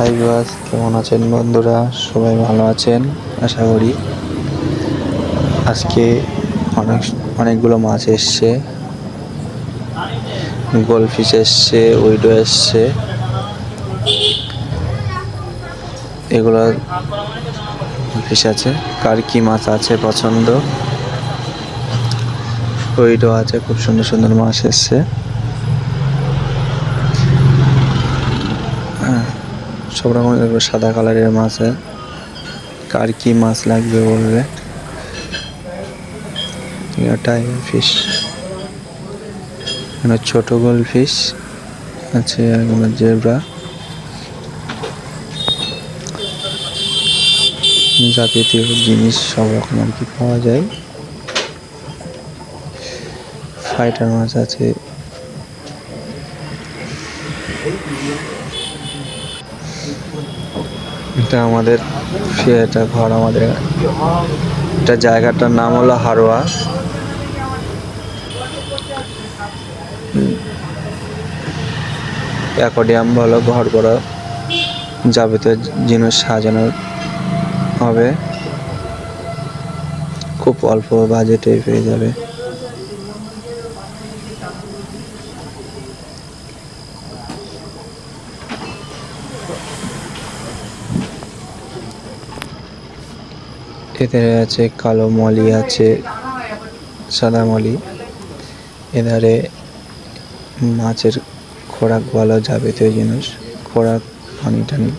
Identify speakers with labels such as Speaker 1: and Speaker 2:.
Speaker 1: High বাস কেমন আছেন বন্ধুরা? সবাই ভালো আছেন? আশা করি আজকে অনেক, অনেকগুলো মাছ এসছে। গোলফিশ এসছে উইডো এসছে। এগুলো ফিশ আছে। কার কি মাছ আছে পছন্দ? উইডো আছে, খুব সুন্দর সুন্দর মাছ এসছে। সব এগুলো সাদা কালারের মাছ কার কি মাছ লাগবে বলবে। Tiger fish. গোল ফিশ আছে জেব্রা। যাবতীয় জিনিস সব রকম আর কি পাওয়া যায়। ফাইটার মাছ আছে। এটা আমাদের এটা ঘর, আমাদের এটা জায়গাটার নাম হলো হারোয়া। অ্যাকোডিয়াম ভালো, ঘর করা যাবতীয় জিনিস সাজানো হবে। খুব অল্প বাজেটে পেয়ে যাবে। এদের আছে, কালো মলি আছে, সাদা মলি। এধারে মাছের খোরাক বলা ভালো তো জিনিস, খোরাক পানি টানি